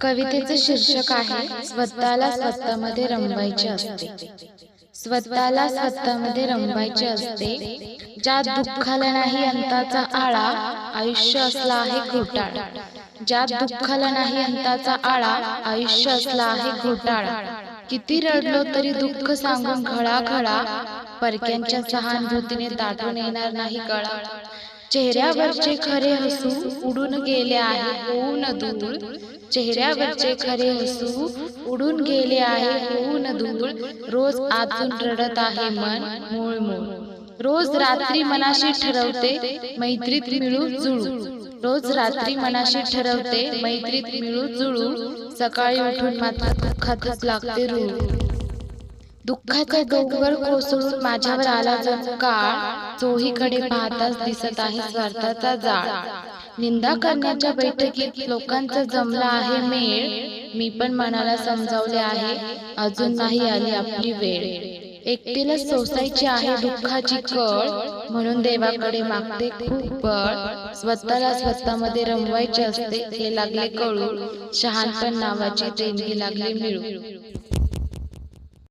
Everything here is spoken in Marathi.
कवितेचे शीर्षक आहे स्वतःला स्वतःमध्ये रमवायचे असते. स्वतःला स्वतःमध्ये रमवायचे असते. ज्यात दुःखाला नाही अंताचा आळा आयुष्य असला आहे घोटाळा. ज्यात दुःखाला नाही अंताचा आळा आयुष्य असला आहे घोटाळा. किती रडलो तरी दुःख सांगून खळा खळा परक्यांच्या सहानुभूतीने दाटून येणार नाही कळा चेहऱ्यावरचे खरे हसू उडून गेले आहे होऊन दूर. चेहऱ्यावरचे खरे हसू उडून गेले आहे होऊन दूर. रोज आतून रडत आहे मन मूळ मूळ रोज रात्री मनाशी ठरवते मैत्रीत मिळू जुळू. रोज रात्री मनाशी ठरवते मैत्रीत मिळू जुळू. सकाळी उठून मात्र दुःखातच लागते रूळ दुःखाचा डोंगर कोसळून माझ्यावर आला जो काळ चोहीकडे पाहताच दिसत आहे स्वार्थाचा जाळ. निंदा करण्याच्या बैठकीत लोकांचा जमला आहे मेळ. मी पण मनाला समजावले आहे अजून नाही आली आपली वेळ. एकटीला सोसायची आहे दुःखाची कळ म्हणून देवाकडे मागते खूप बळ. स्वतःला स्वतःमध्ये रमवायचे असते हे लागले कळू शहाणपण नावाची देणगी लागली मिळू